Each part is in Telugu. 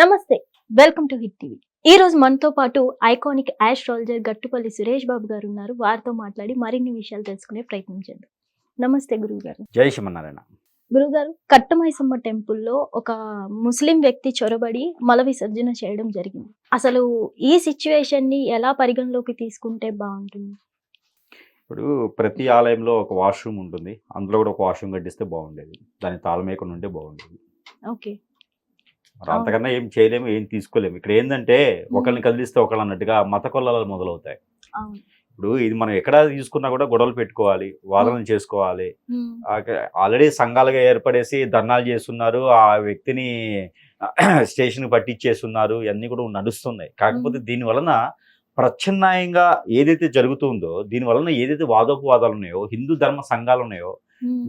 నమస్తే వెల్కమ్ టు హిట్ టీవీ. ఈ రోజు మనతో పాటు ఐకానిక్ ఆస్ట్రాలజర్ గట్టుపల్లి సురేష్ బాబు గారు ఉన్నారు. వారితో మాట్లాడి మరిన్ని విషయాలు తెలుసుకునే ప్రయత్నం చేద్దాం. నమస్తే గురువు గారు జై శ్రీమన్నారాయణ. గురుగారు కట్టమైసమ్మ టెంపుల్లో ఒక ముస్లిం వ్యక్తి చొరబడి మల విసర్జన చేయడం జరిగింది. అసలు ఈ సిచ్యువేషన్ని ఎలా పరిగణలోకి తీసుకుంటే బాగుంటుంది? ఇప్పుడు ప్రతి ఆలయంలో ఒక వాష్రూమ్ ఉంటుంది. అందులో కూడా ఒక వాష్రూమ్ కట్టిస్తే బాగుండేది. దాని తాళమేయకుండా ఉంటే బాగుండేది. ఓకే. మరి అంతకన్నా ఏం చేయలేము ఏం తీసుకోలేము. ఇక్కడ ఏంటంటే ఒకరిని కదిలిస్తే ఒకళ్ళు అన్నట్టుగా మత కొల్లలు మొదలవుతాయి. ఇప్పుడు ఇది మనం ఎక్కడ తీసుకున్నా కూడా గొడవలు పెట్టుకోవాలి వాదనలు చేసుకోవాలి. ఆల్రెడీ సంఘాలుగా ఏర్పడేసి ధర్నాలు చేస్తున్నారు ఆ వ్యక్తిని స్టేషన్ పట్టించేస్తున్నారు ఇవన్నీ కూడా నడుస్తున్నాయి. కాకపోతే దీని వలన ప్రచ్ఛన్నాయంగా ఏదైతే జరుగుతుందో దీని వలన ఏదైతే వాదోపవాదాలు ఉన్నాయో హిందూ ధర్మ సంఘాలు ఉన్నాయో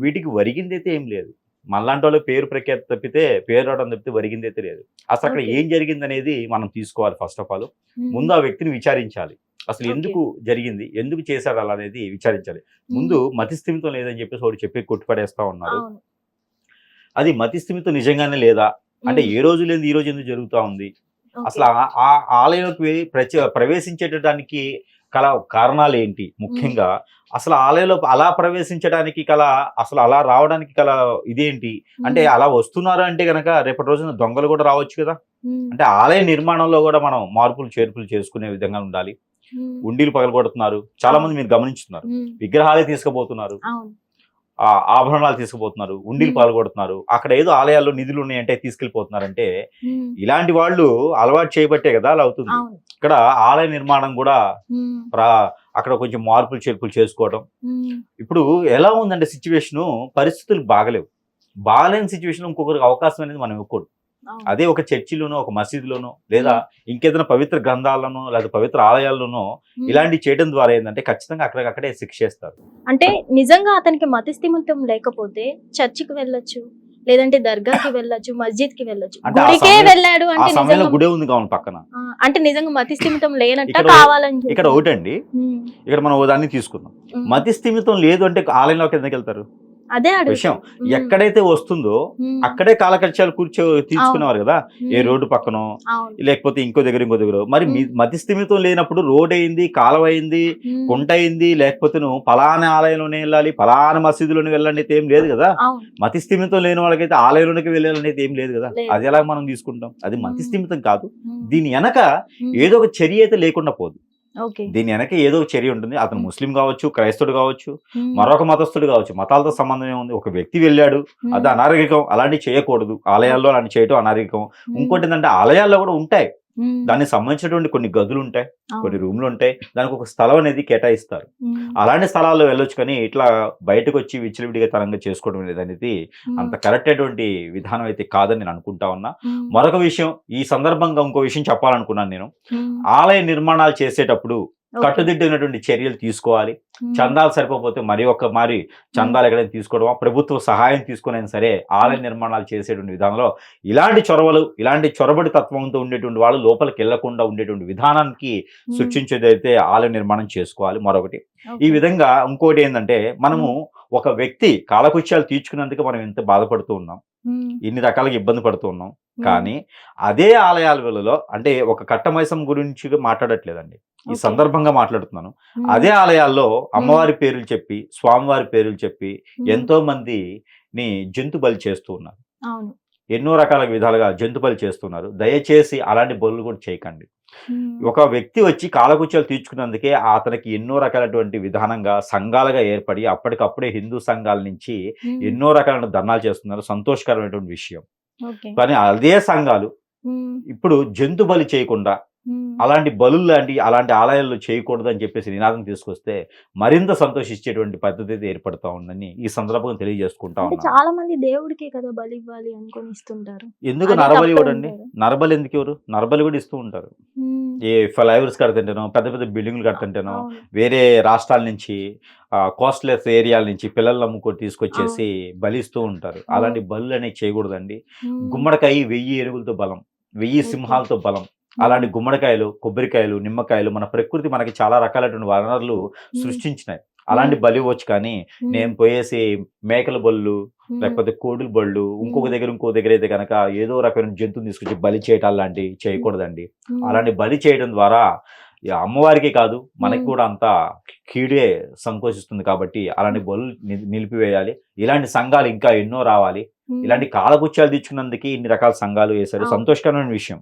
వీటికి వరిగిందైతే ఏం లేదు. మనలాంటి వాళ్ళు పేరు ప్రఖ్యాతి తప్పితే పేరు రావడం తప్పితే వరిగిందైతే లేదు అసలు అక్కడ. ఏం జరిగింది అనేది మనం తీసుకోవాలి ఫస్ట్ ఆఫ్ ఆల్ ముందు ఆ వ్యక్తిని విచారించాలి. అసలు. ఎందుకు జరిగింది? ఎందుకు చేశారు అలా అనేది విచారించాలి. ముందు మతిస్థిమితం లేదని చెప్పేసి ఒకటి చెప్పి కొట్టుపడేస్తా ఉన్నారు. అది మతిస్థిమితం నిజంగానే లేదా? అంటే ఏ రోజు లేదు ఈ రోజు ఎందుకు జరుగుతూ ఉంది. అసలు ఆ- ఆలయంలోకి వెళ్ళి కల కారణాలు ఏంటి ముఖ్యంగా అసలు ఆలయంలో అలా ప్రవేశించడానికి కల అసలు అలా రావడానికి కల ఇదేంటి? అంటే అలా వస్తున్నారు అంటే గనక రేపటి రోజున దొంగలు కూడా రావచ్చు కదా? అంటే ఆలయ నిర్మాణంలో కూడా మనం మార్పులు చేర్పులు చేసుకునే విధంగా ఉండాలి. ఉండీలు పగలగొడుతున్నారు. చాలా మంది మీరు గమనించుతున్నారు. విగ్రహాలే తీసుకుపోతున్నారు. ఆభరణాలు తీసుకుపోతున్నారు. ఉండీలు. పాల్గొడుతున్నారు అక్కడ ఏదో ఆలయాల్లో నిధులు ఉన్నాయంటే తీసుకెళ్ళిపోతున్నారంటే ఇలాంటి వాళ్ళు అలవాటు చేయబట్టే కదా అలా అవుతుంది. ఇక్కడ ఆలయ నిర్మాణం కూడా అక్కడ కొంచెం మార్పులు చేర్పులు చేసుకోవడం ఇప్పుడు ఎలా ఉందంటే సిచ్యువేషన్ పరిస్థితులు బాగలేవు. బాగలేని సిచ్యువేషన్ ఇంకొకరికి అవకాశం అనేది మనం ఇవ్వకూడదు. అదే ఒక చర్చిలోనో ఒక మసీదులోనో లేదా ఇంకేదైనా పవిత్ర గ్రంథాల్లోనో లేదా పవిత్ర ఆలయాల్లోనో. ఇలాంటి చేయడం ద్వారా ఏంటంటే ఖచ్చితంగా అక్కడికక్కడే శిక్షేస్తారు అంటే నిజంగా అతనికి మతిస్థిమితం లేకపోతే చర్చికి వెళ్ళొచ్చు? లేదంటే దర్గాకి వెళ్ళొచ్చు మస్జిద్కి వెళ్ళొచ్చు గుడికే వెళ్ళాడు అంటే గుడే ఉంది కావాలి పక్కన. అంటే నిజంగా మతిస్థిమితం లేనట్ట ఇక్కడ- కావాలని. ఇక్కడ ఒకటండి. ఇక్కడ మనం ఓ దాన్ని తీసుకుందాం. మతి స్థిమితం లేదు అంటే ఆలయంలోకి ఎందుకు వెళ్తారు? అదే. విషయం. ఎక్కడైతే వస్తుందో అక్కడే కాలకర్చాలు కూర్చో తీసుకునేవారు కదా? ఏ రోడ్డు పక్కనో లేకపోతే ఇంకో దగ్గర ఇంకో దగ్గర. మరి. మతి స్థిమితం లేనప్పుడు రోడ్ అయింది కాలువ అయింది కుంట అయింది లేకపోతే నువ్వు పలానా ఆలయంలోనే వెళ్ళాలి పలానా మసీదులోనే వెళ్ళాలి అయితే ఏం లేదు కదా? మతి స్థిమితం లేని వాళ్ళకైతే ఆలయంలోనికి వెళ్ళాలనేది ఏం లేదు కదా. అది ఎలా మనం తీసుకుంటాం? అది మతి. స్థిమితం కాదు. దీని వెనక ఏదో ఒక చర్య అయితే లేకుండా పోదు. దీని వెనక ఏదో చర్య ఉంటుంది. అతను ముస్లిం కావచ్చు క్రైస్తవుడు కావచ్చు మరొక మతస్థుడు కావచ్చు మతాలతో సంబంధం ఏముంది ఒక వ్యక్తి వెళ్ళాడు అది అనారోగ్యం అలాంటివి చేయకూడదు. ఆలయాల్లో అలాంటి చేయటం అనారోగ్యం ఇంకోటి ఏంటంటే ఆలయాల్లో కూడా ఉంటాయి. దానికి సంబంధించినటువంటి కొన్ని గదులు ఉంటాయి కొన్ని రూమ్లు ఉంటాయి దానికి ఒక స్థలం అనేది కేటాయిస్తారు. అలాంటి స్థలాల్లో వెళ్ళొచ్చు కానీ ఇట్లా బయటకు వచ్చి విచ్చలవిడిగా తరంగా చేసుకోవడం అనేది అనేది అంత కరెక్ట్ అయినటువంటి విధానం అయితే కాదని నేను అనుకుంటా ఉన్నా. మరొక విషయం ఈ సందర్భంగా ఇంకో విషయం చెప్పాలనుకున్నాను నేను. ఆలయ నిర్మాణాలు చేసేటప్పుడు ఓకే. కట్టుదిట్టమైనటువంటి చర్యలు తీసుకోవాలి. చందాలు సరిపోతే మరి ఒక్క మరి చందాలు ఎక్కడైనా తీసుకోవడమా? ప్రభుత్వ సహాయం తీసుకునైనా సరే ఆలయ నిర్మాణాలు చేసేటువంటి విధానంలో ఇలాంటి చొరవలు ఇలాంటి చొరబడి తత్వంతో ఉండేటువంటి వాళ్ళు లోపలికి వెళ్ళకుండా ఉండేటువంటి విధానానికి సృష్టించేదైతే ఆలయ నిర్మాణం చేసుకోవాలి మరొకటి. ఈ విధంగా ఇంకోటి ఏంటంటే మనము ఒక వ్యక్తి కాలకృత్యాలు తీర్చుకున్నందుకు మనం ఎంత బాధపడుతూ ఉన్నాం? ఇన్ని రకాలుగా ఇబ్బంది పడుతూ ఉన్నాం? కానీ అదే ఆలయాలలో అంటే ఒక కట్టమైసం గురించి మాట్లాడట్లేదండి. ఈ. సందర్భంగా మాట్లాడుతున్నాను. అదే ఆలయాల్లో అమ్మవారి పేర్లు చెప్పి స్వామివారి పేర్లు చెప్పి ఎంతో మందిని జంతు బలి చేస్తూ ఉన్నారు. ఎన్నో రకాల విధాలుగా జంతు బలి చేస్తున్నారు. దయచేసి అలాంటి బలులు కూడా చేయకండి. ఒక వ్యక్తి వచ్చి కాలకృత్యాలు తీర్చుకున్నందుకే అతనికి ఎన్నో రకాలటువంటి విధానంగా సంఘాలుగా ఏర్పడి అప్పటికప్పుడే హిందూ సంఘాల నుంచి ఎన్నో రకాల ధర్నాలు చేస్తున్నారు. సంతోషకరమైనటువంటి విషయం. కానీ అదే సంఘాలు ఇప్పుడు జంతు బలి చేయకుండా అలాంటి బలులు లాంటి అలాంటి ఆలయాల్లో చేయకూడదు అని చెప్పేసి నినాదం తీసుకొస్తే మరింత సంతోషించేటువంటి పద్ధతి అయితే ఏర్పడతా ఉందని ఈ సందర్భంగా తెలియజేసుకుంటా చాలా మంది దేవుడికే కదా బలి ఇవ్వాలి అనుకొని ఇస్తుంటారు. ఎందుకు నరబలి ఇవ్వడండి. నరబలి ఎందుకు ఎవరు? నరబలి కూడా ఇస్తూ ఉంటారు. ఏ ఫ్లైఓవర్స్ కడుతుంటానో పెద్ద పెద్ద బిల్డింగ్లు కడుతుంటానో. వేరే రాష్ట్రాల నుంచి కోస్ట్లెస్ ఏరియాల నుంచి పిల్లలు అమ్ముకొని తీసుకొచ్చేసి బలిస్తూ ఉంటారు. అలాంటి బలులు అనేవి చేయకూడదండి గుమ్మడికాయ వెయ్యి ఏనుగులతో బలం వెయ్యి. సింహాలతో బలం అలాంటి గుమ్మడికాయలు కొబ్బరికాయలు నిమ్మకాయలు మన ప్రకృతి మనకి చాలా రకాలైనటువంటి వనరులు సృష్టించినాయి. అలాంటి బలి ఇవ్వచ్చు కానీ నేను పోయేసి మేకల బళ్ళు లేకపోతే కోడుల బళ్ళు ఇంకొక. దగ్గర ఇంకో దగ్గర అయితే కనుక ఏదో రకమైన జంతువుని తీసుకొచ్చి బలి చేయటం లాంటివి చేయకూడదండి. అలాంటి బలి చేయడం ద్వారా అమ్మవారికి కాదు మనకి. కూడా అంత కీడే సంకోచిస్తుంది కాబట్టి అలాంటి బలు నిలిపివేయాలి ఇలాంటి సంఘాలు ఇంకా ఎన్నో రావాలి ఇలాంటి కాలగుత్యాలు తెచ్చుకున్నందుకు ఇన్ని రకాల సంఘాలు వేశారు. సంతోషకరమైన విషయం.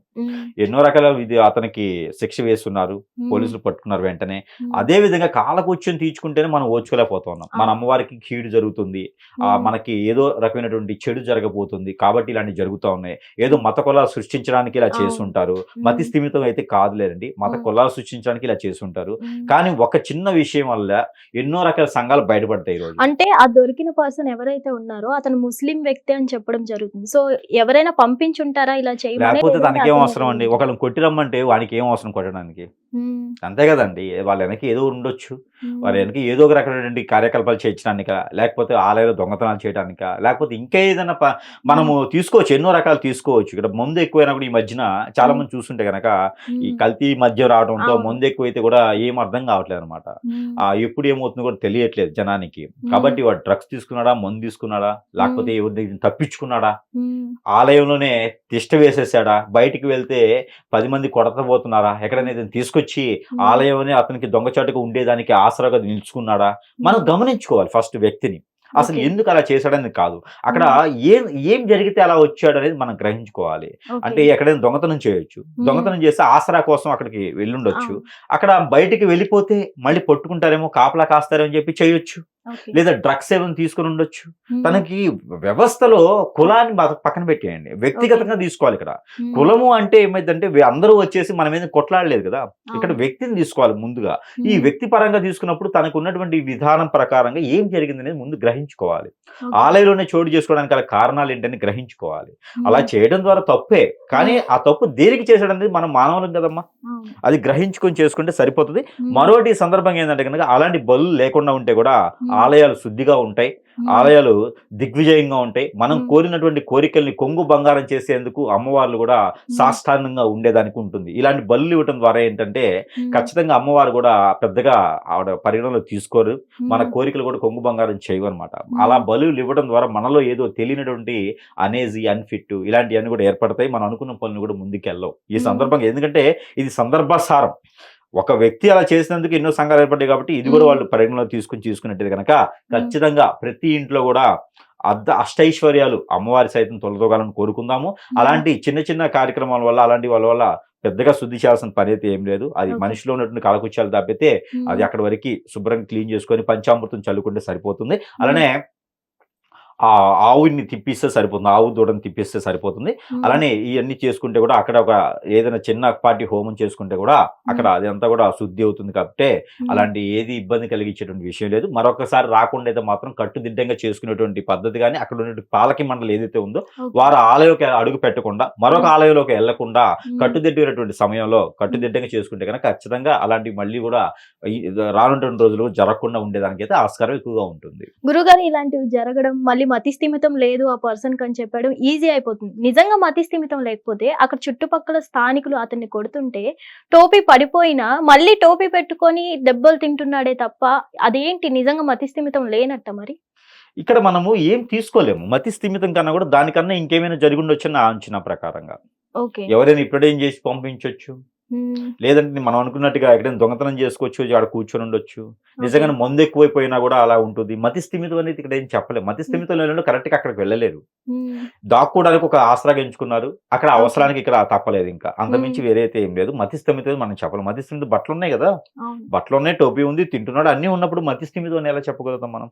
ఎన్నో రకాల అతనికి శిక్ష వేస్తున్నారు. పోలీసులు పట్టుకున్నారు వెంటనే. అదే విధంగా కాలకూర్చొని తీర్చుకుంటేనే మనం ఓర్చుకోలేకపోతున్నాం. మన. అమ్మవారికి కీడు జరుగుతుంది. మనకి ఏదో రకమైనటువంటి చెడు జరగబోతుంది. కాబట్టి ఇలాంటివి జరుగుతూ ఉన్నాయి. ఏదో మత కులాలు సృష్టించడానికి ఇలా. చేస్తుంటారు. మతి స్థిమితం అయితే కాదులేదండి మత. కులాలు సృష్టించడానికి ఇలా చేస్తుంటారు. కానీ ఒక చిన్న విషయం వల్ల ఎన్నో రకాల సంఘాలు బయటపడతాయి అంటే ఆ దొరికిన పర్సన్ ఎవరైతే ఉన్నారో అతను ముస్లిం వ్యక్తి అని చెప్పడం జరుగుతుంది. సో ఎవరైనా పంపించుంటారా ఇలా లేదంటే తనకేం అతనే అవసరం అండి? ఒకళ్ళని కొట్టి రమ్మంటే వానికి ఏం అవసరం కొట్టడానికి? అంతే కదండి. వాళ్ళ వెనక ఏదో ఉండొచ్చు. వారి వెనక ఏదో ఒక రకమైనటువంటి కార్యకలాపాలు చేయించడానిక? లేకపోతే ఆలయాలు దొంగతనాలు చేయడానిక? లేకపోతే ఇంకా ఏదైనా మనము తీసుకోవచ్చు. ఎన్నో రకాలు తీసుకోవచ్చు. ఇక్కడ మందు ఎక్కువైనా కూడా ఈ మధ్యన చాలా మంది చూస్తుంటే కనుక ఈ కల్తీ మద్యం రావడంతో. మందు ఎక్కువైతే కూడా ఏం అర్థం కావట్లేదు అనమాట ఎప్పుడు ఏమవుతుందో కూడా తెలియట్లేదు జనానికి. కాబట్టి వాడు డ్రగ్స్ తీసుకున్నాడా? మందు తీసుకున్నాడా? లేకపోతే ఎవరి దగ్గర తప్పించుకున్నాడా? ఆలయంలోనే తిష్ట వేసేసాడా? బయటికి వెళ్తే పది మంది కొడతపోతున్నారా ఎక్కడైనా ఏదైనా తీసుకొచ్చి ఆలయంలోనే అతనికి దొంగచాటుగా ఉండేదానికి ఆసరాగా నిలుచుకున్నాడా? మనం గమనించుకోవాలి ఫస్ట్ వ్యక్తిని. అసలు. ఎందుకు అలా చేశాడని కాదు. అక్కడ ఏం ఏం జరిగితే అలా వచ్చాడు అనేది మనం గ్రహించుకోవాలి. అంటే ఎక్కడైనా దొంగతనం చేయొచ్చు. దొంగతనం చేస్తే ఆసరా కోసం అక్కడికి వెళ్ళుండొచ్చు. అక్కడ బయటికి వెళ్ళిపోతే మళ్ళీ పట్టుకుంటారేమో కాపలా కాస్తారేమో అని చెప్పి చేయొచ్చు. లేదా డ్రగ్స్ ఏమైనా తీసుకుని ఉండొచ్చు. తనకి వ్యవస్థలో కులాన్ని పక్కన పెట్టేయండి. వ్యక్తిగతంగా తీసుకోవాలి ఇక్కడ. కులము అంటే ఏమైందంటే అందరూ వచ్చేసి మన మీద కొట్లాడలేదు కదా. ఇక్కడ. వ్యక్తిని తీసుకోవాలి ముందుగా. ఈ వ్యక్తి పరంగా తీసుకున్నప్పుడు తనకు ఉన్నటువంటి విధానం ప్రకారంగా ఏం జరిగింది అనేది ముందు గ్రహించుకోవాలి. ఆలయంలోనే చోటు చేసుకోవడానికి గల కారణాలు ఏంటని గ్రహించుకోవాలి. అలా చేయడం ద్వారా తప్పే. కానీ ఆ తప్పు దేనికి చేశాడనేది మనం మానవులం కదమ్మా. అది గ్రహించుకొని చేసుకుంటే సరిపోతుంది. మరోటి సందర్భంగా ఏంటంటే కనుక అలాంటి బలు లేకుండా ఉంటే కూడా ఆలయాలు శుద్ధిగా ఉంటాయి ఆలయాలు దిగ్విజయంగా ఉంటాయి. మనం. కోరినటువంటి కోరికల్ని కొంగు బంగారం చేసేందుకు అమ్మవార్లు కూడా సాష్టాంగంగా ఉండేదానికి ఉంటుంది. ఇలాంటి బలు ఇవ్వటం ద్వారా ఏంటంటే ఖచ్చితంగా అమ్మవారు కూడా పెద్దగా ఆవిడ పరిగణలో తీసుకోరు. మన కోరికలు కూడా కొంగు బంగారం చేయవు అనమాట అలా బలులు ఇవ్వడం ద్వారా మనలో ఏదో తెలియనటువంటి అనేజీ అన్ఫిట్ ఇలాంటివన్నీ కూడా ఏర్పడతాయి. మనం అనుకున్న పనులు కూడా ముందుకెళ్ళవు. ఈ. సందర్భంగా ఎందుకంటే ఇది సందర్భసారం. ఒక వ్యక్తి అలా చేసినందుకు ఎన్నో సంఘాలు ఏర్పడ్డాయి కాబట్టి ఇది కూడా. వాళ్ళు పరిగణలో తీసుకుని తీసుకున్నట్టు కనుక ఖచ్చితంగా ప్రతి ఇంట్లో కూడా అర్ధ అష్టైశ్వర్యాలు అమ్మవారి సైతం తొలతోగాలని కోరుకుందాము. అలాంటి చిన్న చిన్న కార్యక్రమాల వల్ల అలాంటి వాళ్ళ వల్ల పెద్దగా శుద్ధి చేయాల్సిన పని అయితే ఏం లేదు. అది. మనిషిలో ఉన్నటువంటి కలకుచ్చాలు తప్పితే అది అక్కడ వరకు శుభ్రంగా క్లీన్ చేసుకొని పంచామృతం చల్లుకుంటే సరిపోతుంది. అలానే ఆవుని తిప్పిస్తే సరిపోతుంది ఆవు దూడని తిప్పిస్తే సరిపోతుంది. అలానే ఇవన్నీ చేసుకుంటే కూడా అక్కడ ఒక ఏదైనా చిన్న పార్టీ హోమం చేసుకుంటే కూడా అక్కడ అదంతా కూడా శుద్ధి అవుతుంది కాబట్టి అలాంటి ఏది ఇబ్బంది కలిగించేటువంటి విషయం లేదు. మరొకసారి రాకుండా అయితే మాత్రం కట్టుదిట్టంగా చేసుకునేటువంటి పద్ధతి కానీ అక్కడ ఉన్నటువంటి పాలకి మండలి ఏదైతే ఉందో. వారు ఆలయంలోకి అడుగు పెట్టకుండా మరొక. ఆలయంలోకి వెళ్ళకుండా ఉమ్, కట్టుదిట్టమైనటువంటి సమయంలో కట్టుదిట్టంగా చేసుకుంటే కనుక ఖచ్చితంగా అలాంటివి మళ్ళీ కూడా రానున్నటువంటి రోజులు జరగకుండా ఉండేదానికి అయితే ఆస్కారం ఎక్కువగా ఉంటుంది. గురుగారు ఇలాంటివి జరగడం మళ్ళీ మతి స్థిమితం లేదు ఆ పర్సన్ కని చెప్పడం. ఈజీ అయిపోతుంది. నిజంగా మతి స్థిమితం లేకపోతే అక్కడ చుట్టుపక్కల స్థానికులు అతన్ని కొడుతుంటే టోపీ పడిపోయినా మళ్ళీ టోపీ పెట్టుకొని దెబ్బలు తింటున్నాడే తప్ప అదేంటి? నిజంగా మతి స్థిమితం లేనట్ట మరి? ఇక్కడ మనము ఏం తీసుకోలేము. మతి స్థిమితం కన్నా కూడా దానికన్నా ఇంకేమైనా జరిగి ఉండొచ్చు నా అంచనా ప్రకారంగా. ఎవరైనా ఇప్పుడేం చేసి పంపించవచ్చు లేదంటే మనం అనుకున్నట్టుగా ఎక్కడైనా దొంగతనం చేసుకోవచ్చు ఆడ కూర్చొని ఉండొచ్చు. ఓకే. నిజంగానే మందు ఎక్కువైపోయినా కూడా అలా ఉంటుంది. మతి స్థిమితం అనేది ఇక్కడ ఏం చెప్పలేము మతి స్థిమితం లేని కరెక్ట్గా అక్కడికి వెళ్ళలేరు. దాక్కోవడానికి ఒక ఆసరాగా ఎంచుకున్నారు అక్కడ. అవసరానికి ఇక్కడ తప్పలేదు ఇంకా. అంతమించి. వేరే అయితే ఏం లేదు. మతి స్థిమితం మనం చెప్పలేం. మతి స్థిమితం బట్టలు ఉన్నాయి కదా. బట్టలు ఉన్నాయి టోపీ ఉంది తింటున్నాడు. అన్ని ఉన్నప్పుడు మతి స్థిమితం అని ఎలా చెప్పగలుగుతాం మనం?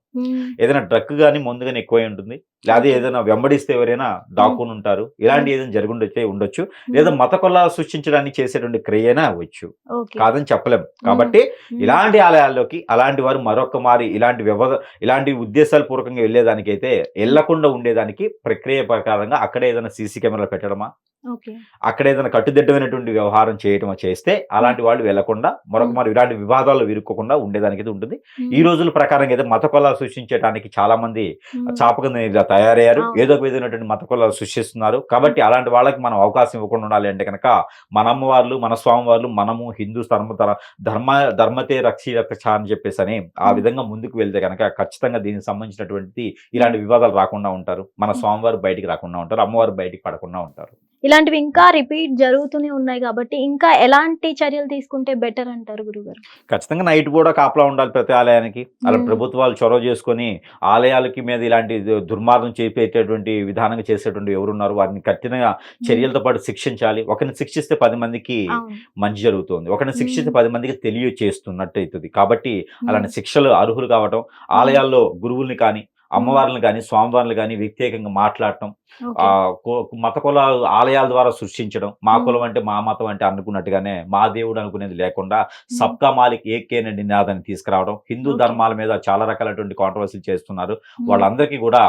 ఏదైనా డ్రగ్ కానీ మందు కానీ ఎక్కువై ఉంటుంది. లేదా. ఏదైనా వెంబడిస్తే ఎవరైనా దాక్కుని ఉంటారు. ఇలాంటి ఏదైనా జరిగి ఉండొచ్చే ఉండొచ్చు. లేదా మత కొల్లా సృష్టించడానికి చేసేటువంటి క్రియైనా అవ్వచ్చు. కాదని చెప్పలేం. కాబట్టి ఇలాంటి ఆలయాల్లోకి అలాంటి వారు మరొక మారి ఇలాంటి వ్యవ ఇలాంటి ఉద్దేశాల పూర్వకంగా వెళ్ళేదానికైతే వెళ్ళకుండా ఉండేదానికి ప్రక్రియ ప్రకారంగా అక్కడ ఏదైనా సీసీ కెమెరా పెట్టడమా? అక్కడ ఏదైనా కట్టుదిట్టమైనటువంటి వ్యవహారం చేయటం చేస్తే అలాంటి వాళ్ళు వెళ్ళకుండా మరొక మరి ఇలాంటి వివాదాల్లో విరుక్కోకుండా ఉండేదానికి అయితే ఉంటుంది. ఈ రోజుల ప్రకారం అయితే మత కులాలు సృష్టించడానికి చాలా మంది చాప కింద ఇలా తయారయ్యారు. ఏదో ఒక విధమైనటువంటి మత కులాలు సృష్టిస్తున్నారు. కాబట్టి అలాంటి వాళ్ళకి మనం అవకాశం ఇవ్వకుండా ఉండాలి అంటే కనుక మన అమ్మవార్లు మన స్వామివార్లు మనము హిందూ ధర్మ ధర్మ ధర్మతే రక్షి రక్ష అని చెప్పేసి అని ఆ. విధంగా ముందుకు వెళ్తే కనుక ఖచ్చితంగా దీనికి సంబంధించినటువంటి ఇలాంటి వివాదాలు రాకుండా ఉంటారు. మన. స్వామివారు బయటికి రాకుండా ఉంటారు. అమ్మవారు బయటికి పడకుండా ఉంటారు. ఇలాంటివి ఇంకా రిపీట్ జరుగుతూనే ఉన్నాయి కాబట్టి ఇంకా ఎలాంటి చర్యలు తీసుకుంటే బెటర్ అంటారు గురుగారు ఖచ్చితంగా నైట్ కూడా కాపలా ఉండాలి ప్రతి ఆలయానికి అలా. ప్రభుత్వాలు చొరవ చేసుకొని ఆలయాలకి మీద ఇలాంటి దుర్మార్గం చేపేటటువంటి విధానంగా చేసేటువంటి ఎవరున్నారు వారిని కఠినంగా చర్యలతో పాటు శిక్షించాలి ఒకరిని శిక్షిస్తే పది మందికి. మంచి జరుగుతుంది ఒకరిని శిక్షిస్తే. పది మందికి తెలియచేస్తున్నట్టు అవుతుంది కాబట్టి అలాంటి. శిక్షలు అర్హులు కావటం ఆలయాల్లో గురువుల్ని కానీ అమ్మవార్లను కానీ స్వామివార్లు కానీ వ్యతిరేకంగా మాట్లాడటం ఓకే. ఆ కు- మత కులాలు ఆలయాల ద్వారా సృష్టించడం మా. కులం అంటే మా మతం అంటే అనుకున్నట్టుగానే మా దేవుడు అనుకునేది లేకుండా సబ్కా మాలిక్ ఏకే అనే నినాదాన్ని తీసుకురావడం హిందూ. ధర్మాల మీద చాలా రకాలైనటువంటి కాంట్రవర్సీలు చేస్తున్నారు. వాళ్ళందరికీ కూడా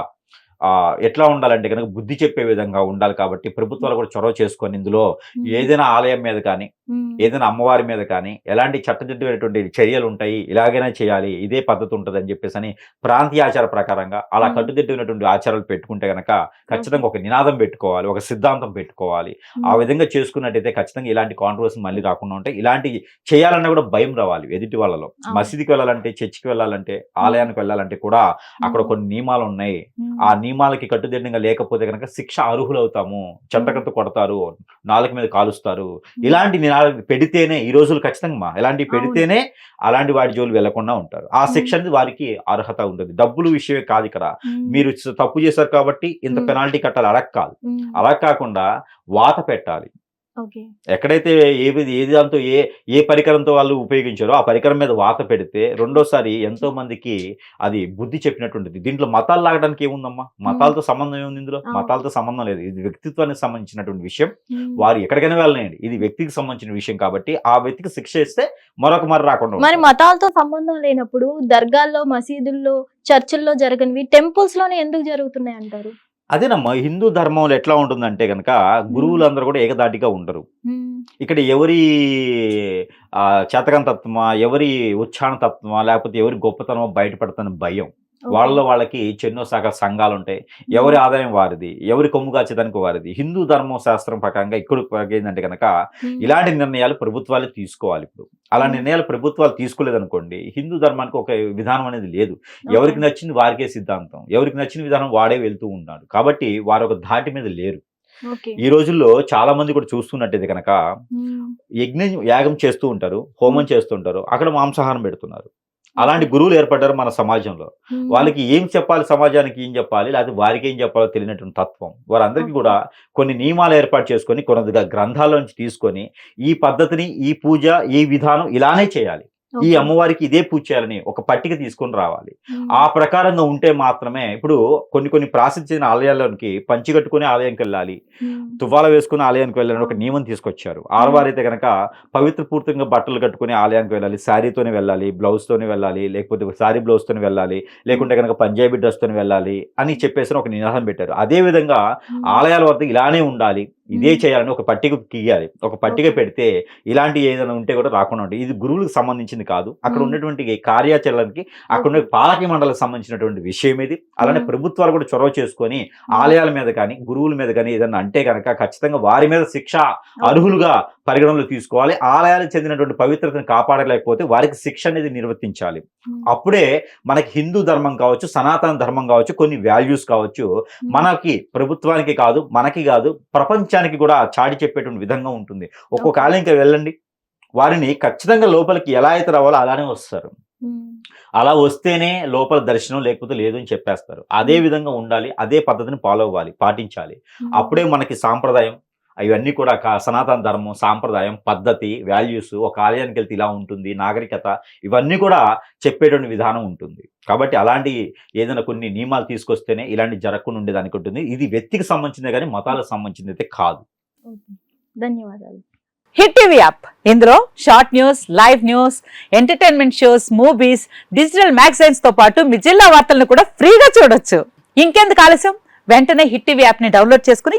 ఎట్లా ఉండాలంటే కనుక బుద్ధి చెప్పే విధంగా ఉండాలి కాబట్టి ప్రభుత్వాలు కూడా చొరవ చేసుకొని ఇందులో. ఏదైనా ఆలయం మీద కానీ. ఏదైనా అమ్మవారి మీద కానీ ఎలాంటి చట్టదిద్దమైనటువంటి చర్యలు ఉంటాయి ఇలాగైనా చేయాలి ఇదే పద్ధతి ఉంటుంది అని చెప్పేసి అని ప్రాంతీయ ఆచార ప్రకారంగా అలా. కట్టుదిట్టమైనటువంటి ఆచారాలు పెట్టుకుంటే గనక ఖచ్చితంగా ఒక నినాదం పెట్టుకోవాలి ఒక సిద్ధాంతం పెట్టుకోవాలి ఆ. విధంగా చేసుకున్నట్టయితే ఖచ్చితంగా ఇలాంటి కాంట్రవర్సీ మళ్ళీ రాకుండా ఉంటాయి ఇలాంటి చేయాలన్నా కూడా భయం రావాలి ఎదుటి వాళ్ళలో. మసీదుకి వెళ్ళాలంటే చర్చికి వెళ్ళాలంటే ఆలయానికి వెళ్ళాలంటే కూడా అక్కడ. కొన్ని నియమాలు ఉన్నాయి. ఆ నియమాలకి కట్టుదిట్టంగా లేకపోతే కనుక శిక్ష అర్హులవుతాము చెంటకట్టు కొడతారు నాలుక మీద కాలుస్తారు ఇలాంటి నినాదాలు పెడితేనే ఈ రోజులు ఖచ్చితంగా మా ఇలాంటివి. పెడితేనే అలాంటి వాటి జోలు వెళ్ళకుండా ఉంటారు ఆ. శిక్ష అనేది వారికి అర్హత ఉంటుంది డబ్బులు విషయమే కాదు ఇక్కడ. మీరు తప్పు చేశారు కాబట్టి ఇంత. పెనాల్టీ కట్టాలి అలా కాదు. అలా కాకుండా వాత పెట్టాలి ఎక్కడైతే ఏది ఏది దాంతో ఏ ఏ పరికరంతో వాళ్ళు ఉపయోగించారో ఆ పరికరం మీద వాత పెడితే రెండోసారి ఎంతో మందికి అది బుద్ధి చెప్పినట్టుంటుంది. దీంట్లో మతాలు లాగడానికి ఏముందమ్మా? మతాలతో సంబంధం ఏముంది ఇందులో. మతాలతో సంబంధం లేదు. ఇది వ్యక్తిత్వానికి సంబంధించినటువంటి విషయం. వారు ఎక్కడికైనా వెళ్ళలేండి. ఇది వ్యక్తికి సంబంధించిన విషయం కాబట్టి ఆ వ్యక్తికి శిక్ష ఇస్తే మరొక మరి రాకుండా మరి. మతాలతో సంబంధం లేనప్పుడు దర్గాల్లో మసీదుల్లో చర్చిల్లో జరగనివి టెంపుల్స్లోనే ఎందుకు జరుగుతున్నాయి అంటారు అదేనమ్మా హిందూ ధర్మంలో ఎట్లా ఉంటుందంటే కనుక గురువులందరూ కూడా ఏకదాటిగా ఉండరు. ఇక్కడ ఎవరి చేతకం తత్వమా ఎవరి ఉచ్చారణ తత్వమా లేకపోతే ఎవరి గొప్పతనమో బయటపడుతున్న భయం. వాళ్ళ వాళ్ళకి చెన్నో సగ సంఘాలు ఉంటాయి ఎవరి ఆదాయం వారిది ఎవరి కొమ్ము కాచేదానికి వారిది. హిందూ ధర్మ శాస్త్రం ప్రకారంగా ఇక్కడ ఏంటంటే కనుక. ఇలాంటి నిర్ణయాలు ప్రభుత్వాలు తీసుకోవాలి ఇప్పుడు. అలా. నిర్ణయాలు ప్రభుత్వాలు తీసుకోలేదనుకోండి హిందూ ధర్మానికి ఒక విధానం అనేది లేదు. ఎవరికి నచ్చింది వారికే సిద్ధాంతం ఎవరికి నచ్చిన విధానం వాడే వెళ్తూ ఉన్నాడు. కాబట్టి వారు ఒక ధాటి మీద లేరు. ఈ రోజుల్లో చాలా మంది కూడా చూస్తున్నట్టయితే కనుక. యజ్ఞం యాగం చేస్తూ ఉంటారు హోమం చేస్తుంటారు అక్కడ మాంసాహారం పెడుతున్నారు. అలాంటి గురువులు ఏర్పడ్డారు మన సమాజంలో. వాళ్ళకి ఏం చెప్పాలి సమాజానికి ఏం చెప్పాలి లేకపోతే వారికి ఏం చెప్పాలో తెలియనటువంటి తత్వం వారందరికీ. కూడా కొన్ని నియమాలు ఏర్పాటు చేసుకొని కొన్ని గ్రంథాల నుంచి తీసుకొని ఈ పద్ధతిని ఈ పూజ ఈ విధానం ఇలానే చేయాలి ఈ. అమ్మవారికి ఇదే పూజ చేయాలని ఒక పట్టిక తీసుకొని రావాలి. ఆ ప్రకారంగా ఉంటే మాత్రమే ఇప్పుడు కొన్ని కొన్ని ప్రాసిద్ధి చెందిన ఆలయాల్లోకి పంచి కట్టుకుని ఆలయంకి వెళ్ళాలి. తువ్వాల వేసుకుని ఆలయానికి వెళ్ళాలని ఒక నియమం తీసుకొచ్చారు ఆడవారైతే కనుక పవిత్ర పూర్తిగా బట్టలు కట్టుకుని ఆలయానికి వెళ్ళాలి శారీతోనే వెళ్ళాలి బ్లౌజ్ తోనే వెళ్ళాలి లేకపోతే శారీ బ్లౌజ్ తోనే వెళ్ళాలి లేకుంటే కనుక పంజాబీ డ్రెస్ తోనే వెళ్ళాలి అని చెప్పేసి ఒక నినాదం పెట్టారు అదే విధంగా. ఆలయాల వద్ద ఇలానే ఉండాలి ఇదే. చేయాలని ఒక పట్టిక గీయాలి ఒక పట్టిక. పెడితే ఇలాంటి ఏదైనా ఉంటే కూడా రాకుండా ఉంటాయి ఇది గురువులకు సంబంధించింది కాదు అక్కడ. ఉన్నటువంటి కార్యాచరణకి అక్కడ ఉన్న పాలక మండలికి సంబంధించినటువంటి విషయం ఇది అలానే. ప్రభుత్వాలు కూడా చొరవ చేసుకొని ఆలయాల మీద కానీ గురువుల మీద కానీ ఏదైనా అంటే కనుక ఖచ్చితంగా వారి మీద శిక్ష అర్హులుగా పరిగణనలో తీసుకోవాలి ఆలయాలకు చెందినటువంటి పవిత్రతను కాపాడలేకపోతే వారికి శిక్ష అనేది నిర్వర్తించాలి. అప్పుడే మనకి హిందూ ధర్మం కావచ్చు సనాతన ధర్మం కావచ్చు కొన్ని వాల్యూస్ కావచ్చు. మనకి ప్రభుత్వానికి కాదు మనకి కాదు ప్రపంచానికి కూడా చాటి చెప్పేటువంటి విధంగా ఉంటుంది ఒక్కొక్క. ఆలయంకి వెళ్ళండి వారిని ఖచ్చితంగా లోపలికి ఎలా అయితే రావాలో అలానే వస్తారు. అలా వస్తేనే లోపల దర్శనం లేకపోతే లేదు అని చెప్పేస్తారు అదే విధంగా ఉండాలి అదే పద్ధతిని ఫాలో అవ్వాలి పాటించాలి. అప్పుడే మనకి సాంప్రదాయం ఇవన్నీ కూడా సనాతన ధర్మం సాంప్రదాయం పద్ధతి వాల్యూస్ ఒక ఆలయానికి వెళ్తే ఇలా ఉంటుంది నాగరికత ఇవన్నీ కూడా చెప్పేటువంటి విధానం ఉంటుంది. కాబట్టి అలాంటి ఏదైనా కొన్ని నియమాలు తీసుకొస్తేనే ఇలాంటి జరగకుండా ఉండేదానికి ఉంటుంది. ఇది వ్యక్తికి సంబంధించిందే కానీ మతాలకు సంబంధించింది అయితే కాదు ధన్యవాదాలు. Hit TV app. ఇందులో short news live news entertainment shows movies digital మ్యాగజైన్స్తో పాటు మీ జిల్లా వార్తలను కూడా ఫ్రీగా చూడొచ్చు. ఇంకెందుకు ఆలస్యం? వెంటనే హిట్ టీవీ యాప్ని డౌన్లోడ్ చేసుకుని